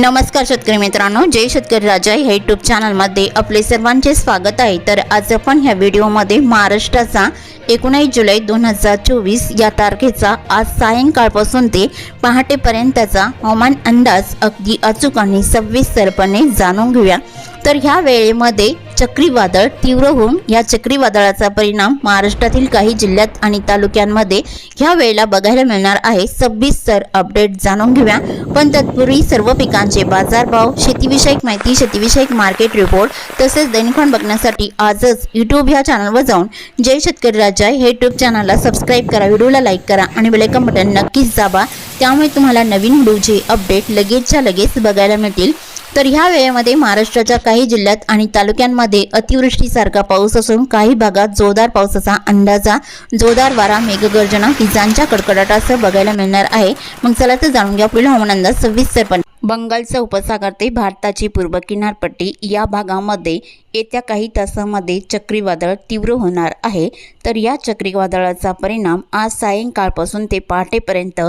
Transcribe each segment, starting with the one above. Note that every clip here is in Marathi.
नमस्कार शेतकरी मित्रांनो जय शेतकरी राजा ह्या यूट्यूब चॅनलमध्ये आपले सर्वांचे स्वागत आहे. तर आज आपण ह्या व्हिडिओमध्ये महाराष्ट्राचा एकोणीस जुलै दोन हजार चोवीस या तारखेचा आज सायंकाळपासून ते पहाटेपर्यंतचा हवामान अंदाज अगदी अचूक आणि सविस्तरपणे जाणून घेऊया. तर ह्या वेळेमध्ये चक्रीवादळ तीव्र होऊन या चक्रीवादळाचा परिणाम महाराष्ट्रातील काही जिल्ह्यात आणि तालुक्यांमध्ये ह्या वेळेला बघायला मिळणार आहे. सविस्तर अपडेट जाणून घेऊया. पण तत्पूर्वी सर्व पिकांचे बाजारभाव शेतीविषयक माहिती शेतीविषयक मार्केट रिपोर्ट तसेच दैनिकण बघण्यासाठी आजच यूट्यूब ह्या चॅनलवर जाऊन जय शेतकरी राजा हे यूट्यूब चॅनलला सबस्क्राईब करा व्हिडिओला लाईक करा आणि बेलायकन बटन नक्कीच दाबा. त्यामुळे तुम्हाला नवीन व्हिडिओचे अपडेट लगेचच्या लगेच बघायला मिळतील. तर ह्या वेळेमध्ये महाराष्ट्राच्या काही जिल्ह्यात आणि तालुक्यांमध्ये अतिवृष्टीसारखा पाऊस असून काही भागात जोरदार पावसाचा अंदाजा जोरदार वारा मेघगर्जना विजांच्या कडकडाटासह बघायला मिळणार आहे. मग चला तर जाणून घ्या पुढील हवामान अंदाज सविस्तरपणे बंगालचा उपसागर ते भारताची पूर्व किनारपट्टी. या भागामध्ये येत्या काही तासामध्ये चक्रीवादळ तीव्र होणार आहे. तर या चक्रीवादळाचा परिणाम आज सायंकाळपासून ते पहाटेपर्यंत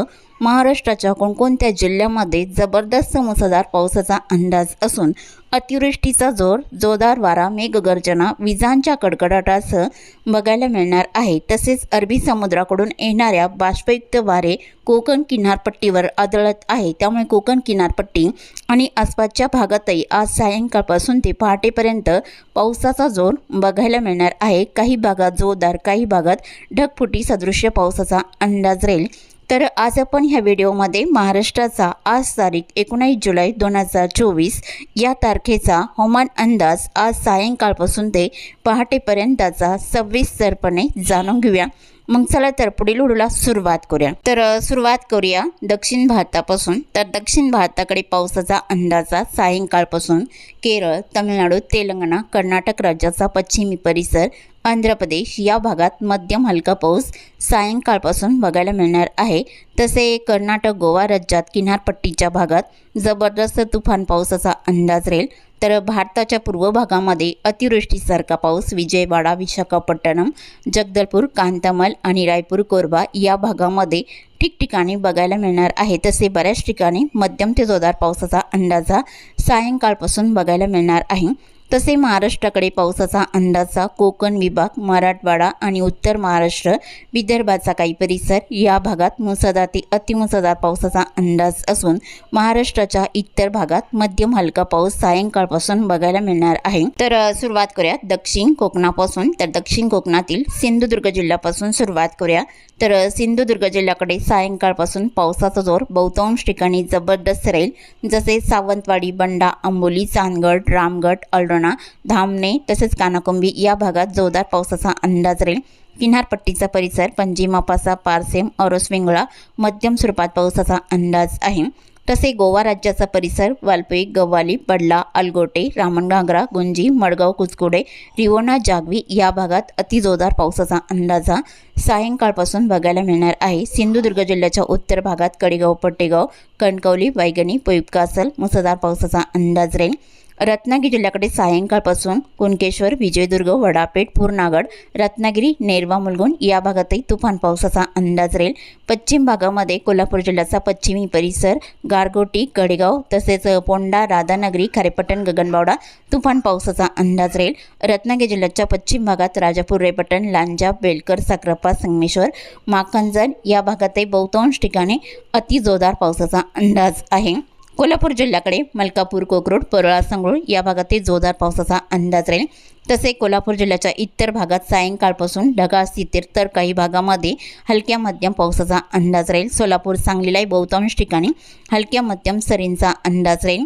महाराष्ट्राच्या कोणकोणत्या जिल्ह्यामध्ये जबरदस्त मुसळधार पावसाचा अंदाज असून अतिवृष्टीचा जोर जोरदार वारा मेघगर्जना विजांच्या कडकडाटासह बघायला मिळणार आहे. तसेच अरबी समुद्राकडून येणाऱ्या बाष्पयुक्त वारे कोकण किनारपट्टीवर आदळत आहे. त्यामुळे कोकण किनारपट्टी आणि आसपासच्या भागातही आज सायंकाळपासून ते पहाटेपर्यंत पावसाचा जोर बघायला मिळणार आहे. काही भागात जोरदार काही भागात ढगफुटी सदृश्य पावसाचा अंदाज राहील. तर आज आपण ह्या व्हिडिओमध्ये महाराष्ट्राचा आज तारीख एकोणीस जुलै दोन हजार चोवीस या तारखेचा हवामान अंदाज आज सायंकाळपासून ते पहाटेपर्यंतचा सविस्तरपणे जाणून घेऊया. मग चला तर पुढील उडूला सुरुवात करूया. तर सुरुवात करूया दक्षिण भारतापासून. तर दक्षिण भारताकडे पावसाचा अंदाजा सायंकाळपासून केरळ तामिळनाडू तेलंगणा कर्नाटक राज्याचा पश्चिमी परिसर आंध्र प्रदेश या भागात मध्यम हलका पाऊस सायंकाळपासून बघायला मिळणार आहे. तसे कर्नाटक गोवा राज्यात किनारपट्टीच्या भागात जबरदस्त तुफान पावसाचा अंदाज राहील. तर भारताच्या पूर्व भागामध्ये अतिवृष्टीसारखा पाऊस विजयवाडा विशाखापट्टणम जगदलपूर कांतामल आणि रायपूर कोरबा या भागामध्ये ठिकठिकाणी बघायला मिळणार आहे. तसे बऱ्याच ठिकाणी मध्यम ते जोरदार पावसाचा अंदाजा सायंकाळपासून बघायला मिळणार आहे. तसे महाराष्ट्राकडे पावसाचा अंदाजा कोकण विभाग मराठवाडा आणि उत्तर महाराष्ट्र विदर्भाचा काही परिसर या भागात मुसळधार ते अतिमुसळधार पावसाचा अंदाज असून महाराष्ट्राच्या इतर भागात मध्यम हलका पाऊस सायंकाळपासून बघायला मिळणार आहे. तर सुरुवात करूया दक्षिण कोकणापासून. तर दक्षिण कोकणातील सिंधुदुर्ग जिल्ह्यापासून सुरुवात करूया. तर सिंधुदुर्ग जिल्ह्याकडे सायंकाळपासून पावसाचा जोर बहुतांश ठिकाणी जबरदस्त राहील. जसे सावंतवाडी बंडा आंबोली चांदगड रामगड अळरणा धामणे तसेच कानाकुंबी या भागात जोरदार पावसाचा अंदाज राहील. किनारपट्टीचा परिसर पंजिमापासा पारसेम औरस वेंगळा मध्यम स्वरूपात पावसाचा अंदाज आहे. तसे गोवा राज्याचा परिसर वालपेई गव्वाली पडला अलगोटे रामणघागरा गुंजी मडगाव कुचकुडे रिवोना जागवी या भागात अतिजोरदार पावसाचा अंदाजा सायंकाळपासून बघायला मिळणार आहे. सिंधुदुर्ग जिल्ह्याच्या उत्तर भागात कडेगाव पट्टेगाव कणकवली वैगणी पयुपकासल मुसळधार पावसाचा अंदाज राहील. रत्नागिरी जिल्ह्याकडे सायंकाळपासून कुणकेश्वर विजयदुर्ग वडापेठ पूर्णागड रत्नागिरी नेरवा मुलगुण या भागातही तुफान पावसाचा अंदाज राहील. पश्चिम भागामध्ये कोल्हापूर जिल्ह्याचा पश्चिमी परिसर गारगोटी गडेगाव तसेच पोंडा राधानगरी खारेपट्टण गगनबावडा तुफान पावसाचा अंदाज राहील. रत्नागिरी जिल्ह्याच्या पश्चिम भागात राजापूर रेपटण लांजा बेलकर साक्रापा संगमेश्वर माखंजन या भागातही बहुतांश ठिकाणी अतिजोरदार पावसाचा अंदाज आहे. कोल्हापूर जिल्ह्याकडे मलकापूर कोकरूड परळा संगरूळ या भागातही जोरदार पावसाचा अंदाज राहील. तसे कोल्हापूर जिल्ह्याच्या इतर भागात सायंकाळपासून ढगाळ स्थितीत तर काही भागामध्ये हलक्या मध्यम पावसाचा अंदाज राहील. सोलापूर सांगलीलाही बहुतांश ठिकाणी हलक्या मध्यम सरींचा अंदाज राहील.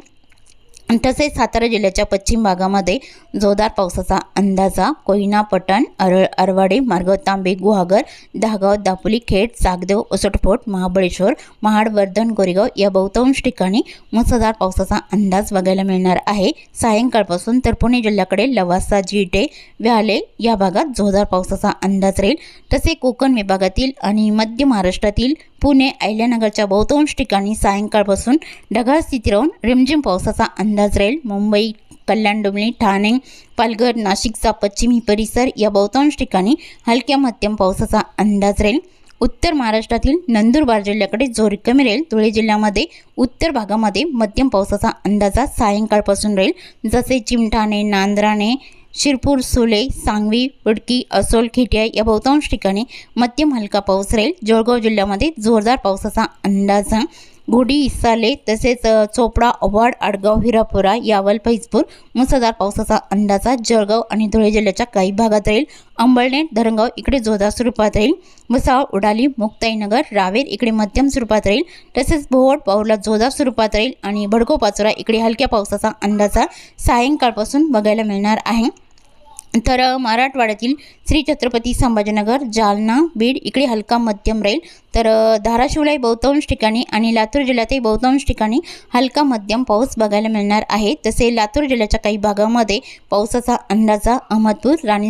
तसेच सातारा जिल्ह्याच्या पश्चिम भागामध्ये जोरदार पावसाचा अंदाजा कोयना पटण अरळ अरवाडे मार्गाव तांबे गुहागर दहागाव दापोली खेड चागदेव उसटफोट महाबळेश्वर महाड वर्धन गोरेगाव या बहुतांश ठिकाणी मुसळधार पावसाचा अंदाज बघायला मिळणार आहे. सायंकाळपासून तर पुणे जिल्ह्याकडे लवासा जिटे व्याले या भागात जोरदार पावसाचा अंदाज राहील. तसे कोकण विभागातील आणि मध्य महाराष्ट्रातील पुणे अहिल्यानगरच्या बहुतांश ठिकाणी सायंकाळपासून ढगाळ स्थिती राहून रिमझिम पावसाचा अंदाज राहील मुंबई कल्याण डोंबिवली ठाणे पालघर नाशिकचा पश्चिमी परिसर या बहुतांश ठिकाणी हलक्या मध्यम पावसाचा अंदाज राहील. उत्तर महाराष्ट्रातील नंदुरबार जिल्ह्याकडे जोर कमी राहील. धुळे जिल्ह्यामध्ये उत्तर भागामध्ये मध्यम पावसाचा अंदाजा सायंकाळपासून राहील. जसे चिमठाणे नांद्राणे शिरपूर सुले सांगवी वडकी असोल खेटिया या बहुतांश ठिकाणी मध्यम हलका पाऊस राहील. जळगाव जिल्ह्यामध्ये जोरदार पावसाचा अंदाज घोडी इसाले तसेच चोपडा अवाड आडगाव हिरापुरा यावल फैजपूर मुसळधार पावसाचा अंदाजा जळगाव आणि धुळे जिल्ह्याच्या काही भागात राहील. अंबळनेर धरणगाव इकडे जोरदार स्वरूपात राहील. मुसाळ उडाली मुक्ताईनगर रावेर इकडे मध्यम स्वरूपात राहील. तसेच भोवड पाऊला जोरदार स्वरूपात राहील आणि भडको पाचोरा इकडे हलक्या पावसाचा अंदाजा सायंकाळपासून बघायला मिळणार आहे. तर मराठवाड्यातील श्री छत्रपती संभाजीनगर जालना बीड इकडे हलका मध्यम राहील तर धाराशिवलाही बहुतांश ठिकाणी आणि लातूर जिल्ह्यातही बहुतांश ठिकाणी हलका मध्यम पाऊस बघायला मिळणार आहे. तसे लातूर जिल्ह्याच्या काही भागामध्ये पावसाचा अंदाजा अहमदपूर राणी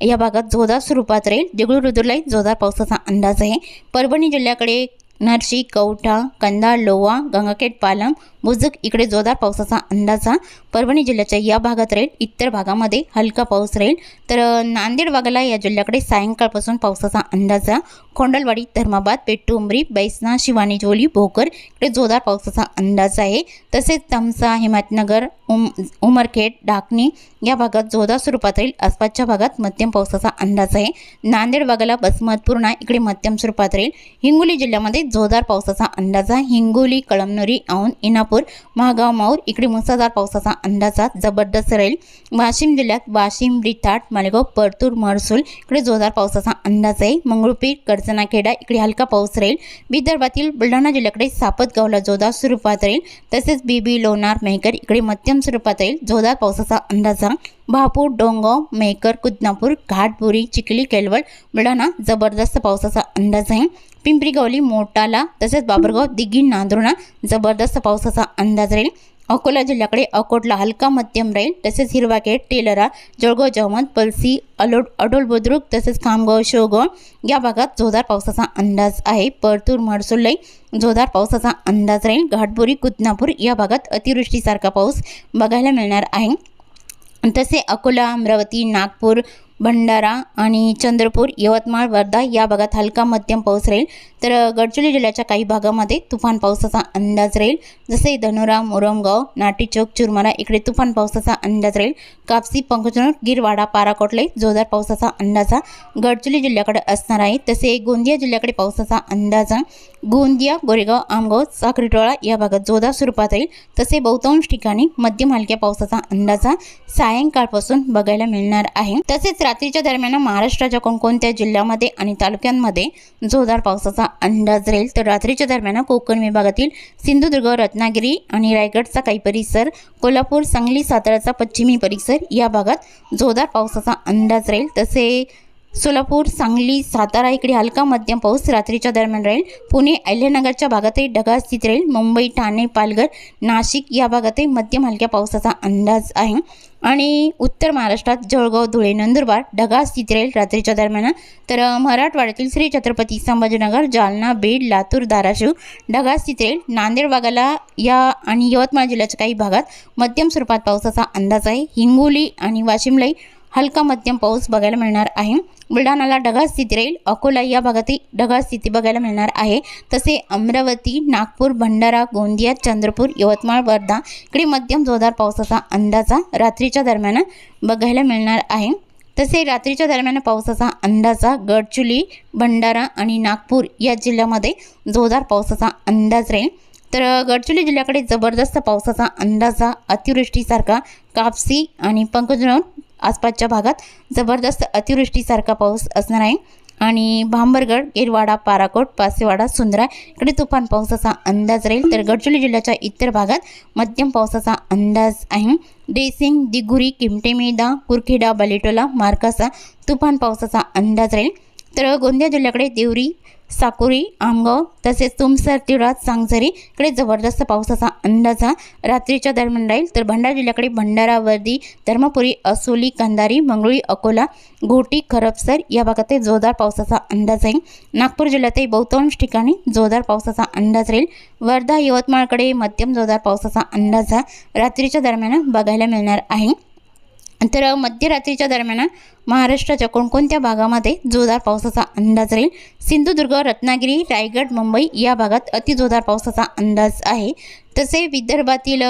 या भागात जोरदार स्वरूपात राहील. देगलूरुद्रलाही जोरदार पावसाचा अंदाज आहे. परभणी जिल्ह्याकडे नरशी कवठा कंदा लोवा गंगाखेड पालम बुजुक इकडे जोरदार पावसाचा अंदाजा परभणी जिल्ह्याच्या या भागात राहील. इतर भागामध्ये हलका पाऊस राहील. तर नांदेड वाघाला या जिल्ह्याकडे सायंकाळपासून पावसाचा अंदाजा कोंडलवाडी धर्माबाद पेट्टुंबरी बैसना शिवानी जोली भोकर इकडे जोरदार पावसाचा अंदाज आहे. तसेच तमसा हिमायतनगर उम उमरखेड डाकणी या भागात जोरदार स्वरूपात राहील. आसपासच्या भागात मध्यम पावसाचा अंदाज आहे. नांदेड वाघाला बसमत पूर्णा इकडे मध्यम स्वरूपात राहील. हिंगोली जिल्ह्यामध्ये जोरदार पावसाचा अंदाज आहे. हिंगोली कळमनुरी औन इनापूर महागाव माऊर इकडे मुसळधार पावसाचा अंदाजा जबरदस्त राहील. वाशिम जिल्ह्यात वाशिम रिथाट मालेगाव परतूर महसूल इकडे जोरदार पावसाचा अंदाज आहे. मंगळूपीर कर्जनाखेडा इकडे हलका पाऊस राहील. विदर्भातील बुलढाणा जिल्ह्याकडे सापतगावला जोरदार स्वरूपात राहील. तसेच बीबी लोणार मेहकर इकडे मध्यम स्वरूपात राहील. जोरदार पावसाचा अंदाज भापूर डोंगाव मेहकर कुदनापूर घाटपुरी चिखली केलवड बुलढाणा जबरदस्त पावसाचा अंदाज आहे. पिंपरीगवली मोटाला तसेच बाबरगाव दिघी नांदुर्णा जबरदस्त पावसाचा अंदाज राहील. अकोला जिल्ह्याकडे अकोटला हलका मध्यम राहील. तसेच हिरवाखेड टेलरा जळगाव जवमत पलसी अलोड अडोल बुद्रुक तसेच खामगाव शेवगाव या भागात जोरदार पावसाचा अंदाज आहे. परतूर मडसुल्लाई जोरदार पावसाचा अंदाज राहील. घाटपुरी कुदनापूर या भागात अतिवृष्टीसारखा पाऊस बघायला मिळणार आहे. तसे अकोला अमरावती नागपूर भंडारा आणि चंद्रपूर यवतमाळ वर्धा या भागात हलका मध्यम पाऊस राहील. तर गडचिरोली जिल्ह्याच्या काही भागामध्ये तुफान पावसाचा अंदाज राहील. जसे धनुरा मोरमगाव नाटीचौक चुरमारा इकडे तुफान पावसाचा अंदाज राहील. कापसी पंकजनूर गिरवाडा पाराकोटले जोरदार पावसाचा अंदाजा गडचिरोली जिल्ह्याकडे असणार आहे. तसे गोंदिया जिल्ह्याकडे पावसाचा अंदाजा गोंदिया गोरेगाव आमगाव साखरीटोळा या भागात जोरदार स्वरूपात राहील. तसे बहुतांश ठिकाणी मध्यम हलक्या पावसाचा अंदाजा सायंकाळपासून बघायला मिळणार आहे. तसेच रात्रीच्या दरम्यान महाराष्ट्राच्या कोणकोणत्या जिल्ह्यामध्ये आणि तालुक्यांमध्ये जोरदार पावसाचा अंदाज राहील तर रात्रीच्या दरम्यान कोकण विभागातील सिंधुदुर्ग रत्नागिरी आणि रायगडचा काही परिसर कोल्हापूर सांगली साताराचा पश्चिमी परिसर या भागात जोरदार पावसाचा अंदाज राहील. तसे सोलापूर सांगली सातारा इकडे हलका मध्यम पाऊस रात्रीच्या दरम्यान राहील. पुणे अहिल्यानगरच्या भागातही ढगाळ स्थिती राहील. मुंबई ठाणे पालघर नाशिक या भागातही मध्यम हलक्या पावसाचा अंदाज आहे. आणि उत्तर महाराष्ट्रात जळगाव धुळे नंदुरबार ढगास चित्रेल रात्रीच्या दरम्यान. तर मराठवाड्यातील श्री छत्रपती संभाजीनगर जालना बीड लातूर धाराशिव ढगास चित्रेल नांदेड भागाला या आणि यवतमाळ जिल्ह्याच्या काही भागात मध्यम स्वरूपात पावसाचा अंदाज आहे. हिंगोली आणि वाशिमलाही हलका मध्यम पाऊस बघायला मिळणार आहे. बुलढाणाला ढगाळ स्थिती राहील. अकोला या भागातही ढगाळ स्थिती बघायला मिळणार आहे. तसे अमरावती नागपूर भंडारा गोंदिया चंद्रपूर यवतमाळ वर्धा इकडे मध्यम जोरदार पावसाचा अंदाजा रात्रीच्या दरम्यान बघायला मिळणार आहे. तसे रात्रीच्या दरम्यान पावसाचा अंदाजा गडचुली भंडारा आणि नागपूर या जिल्ह्यामध्ये जोरदार पावसाचा अंदाज राहील. तर गडचिरोली जिल्ह्याकडे जबरदस्त पावसाचा अंदाजा अतिवृष्टीसारखा कापसी आणि पंकजनोर आसपासच्या भागात जबरदस्त अतिवृष्टीसारखा पाऊस असणार आहे. आणि भांबरगड येरवाडा पाराकोट पासेवाडा सुंदरा इकडे तुफान पावसाचा अंदाज राहील. तर गडचिरोली जिल्ह्याच्या इतर भागात मध्यम पावसाचा अंदाज आहे. डेसिंग दिगुरी किमटेमेदा कुरखेडा बलेटोला मार्कासा तुफान पावसाचा अंदाज राहील. तर गोंदिया जिल्ह्याकडे देवरी साकुरी आमगाव तसेच तुमसर तिळात सांगझरी इकडे जबरदस्त पावसाचा अंदाजा रात्रीच्या दरम्यान राहील. तर भंडारा जिल्ह्याकडे भंडारा वर्दी धर्मपुरी असोली कंधारी मंगळुळी अकोला घोटी खरपसर या भागातही जोरदार पावसाचा अंदाज आहे नागपूर जिल्ह्यातही बहुतांश ठिकाणी जोरदार पावसाचा अंदाज राहील. वर्धा यवतमाळकडे मध्यम जोरदार पावसाचा अंदाजा रात्रीच्या दरम्यान बघायला मिळणार आहे. तर मध्यरात्रीच्या दरम्यान महाराष्ट्राच्या कोणकोणत्या भागामध्ये जोरदार पावसाचा अंदाज राहील? सिंधुदुर्ग रत्नागिरी रायगड मुंबई या भागात अतिजोरदार पावसाचा अंदाज आहे. तसे विदर्भातील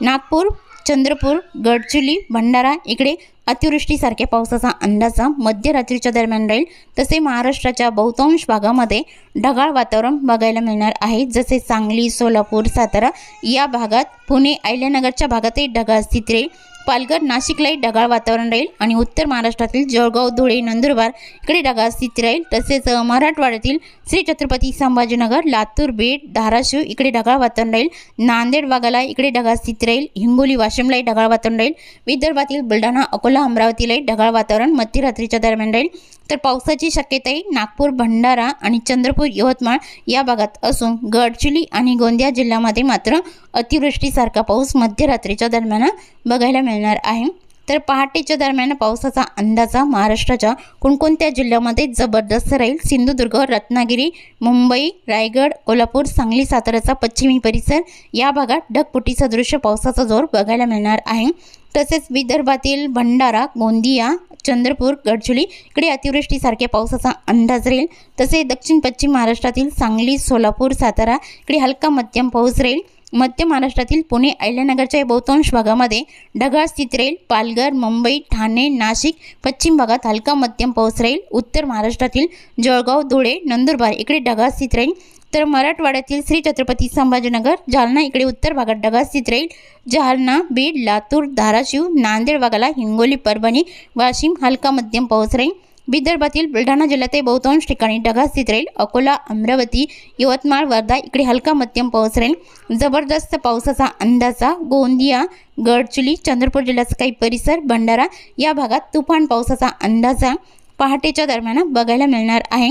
नागपूर चंद्रपूर गडचिरोली भंडारा इकडे अतिवृष्टीसारख्या पावसाचा अंदाजा मध्यरात्रीच्या दरम्यान राहील. तसे महाराष्ट्राच्या बहुतांश भागामध्ये ढगाळ वातावरण बघायला मिळणार आहे. जसे सांगली सोलापूर सातारा या भागात पुणे अहिल्यानगरच्या भागातही ढगाळ स्थिती राहील. पालघर नाशिकलाही ढगाळ वातावरण राहील आणि उत्तर महाराष्ट्रातील जळगाव धुळे नंदुरबार इकडे ढगाळ स्थिती राहील. तसेच मराठवाड्यातील श्री छत्रपती संभाजीनगर लातूर बीड धाराशिव इकडे ढगाळ वातावरण राहील. नांदेड वाघाला इकडे ढगाळ स्थिती राहील. हिंगोली वाशिमलाही ढगाळ वातावरण राहील. विदर्भातील बुलढाणा अकोला अमरावतीलाही ढगाळ वातावरण मध्यरात्रीच्या दरम्यान राहील. तर पावसाची शक्यताही नागपूर भंडारा आणि चंद्रपूर यवतमाळ या भागात असून गडचिरोली आणि गोंदिया जिल्ह्यामध्ये मात्र अतिवृष्टीसारखा पाऊस मध्यरात्रीच्या दरम्यान बघायला मिळणार आहे. तर पहाटेच्या दरम्यान पावसाचा अंदाजा महाराष्ट्राच्या कोणकोणत्या जिल्ह्यामध्ये जबरदस्त राहील? सिंधुदुर्ग रत्नागिरी मुंबई रायगड कोल्हापूर सांगली साताराचा पश्चिमी परिसर या भागात ढगपुटीचा सदृश्य पावसाचा जोर बघायला मिळणार आहे. तसेच विदर्भातील भंडारा गोंदिया चंद्रपूर गडचिरोली इकडे अतिवृष्टीसारख्या पावसाचा अंदाज राहील. तसे दक्षिण पश्चिम महाराष्ट्रातील सांगली सोलापूर सातारा इकडे हलका मध्यम पाऊस राहील. मध्य महाराष्ट्रातील पुणे अहिल्यानगरच्या बहुतांश भागामध्ये ढगाळ स्थित राहील. पालघर मुंबई ठाणे नाशिक पश्चिम भागात हलका मध्यम पाऊस राहील. उत्तर महाराष्ट्रातील जळगाव धुळे नंदुरबार इकडे ढगाळ स्थित राहील. तर मराठवाड्यातील श्री छत्रपती संभाजीनगर जालना इकडे उत्तर भागात ढगाळ स्थित राहील जालना बीड लातूर धाराशिव नांदेड भागाला हिंगोली परभणी वाशिम हलका मध्यम पाऊस राहील. विदर्भातील बुलढाणा जिल्ह्यातही बहुतांश ठिकाणी ढगाळ स्थित राहील अकोला अमरावती यवतमाळ वर्धा इकडे हलका मध्यम पाऊस राहील. जबरदस्त पावसाचा अंदाजा गोंदिया गडचुली चंद्रपूर जिल्ह्याचा काही परिसर भंडारा या भागात तुफान पावसाचा अंदाजा पहाटेच्या दरम्यान बघायला मिळणार आहे.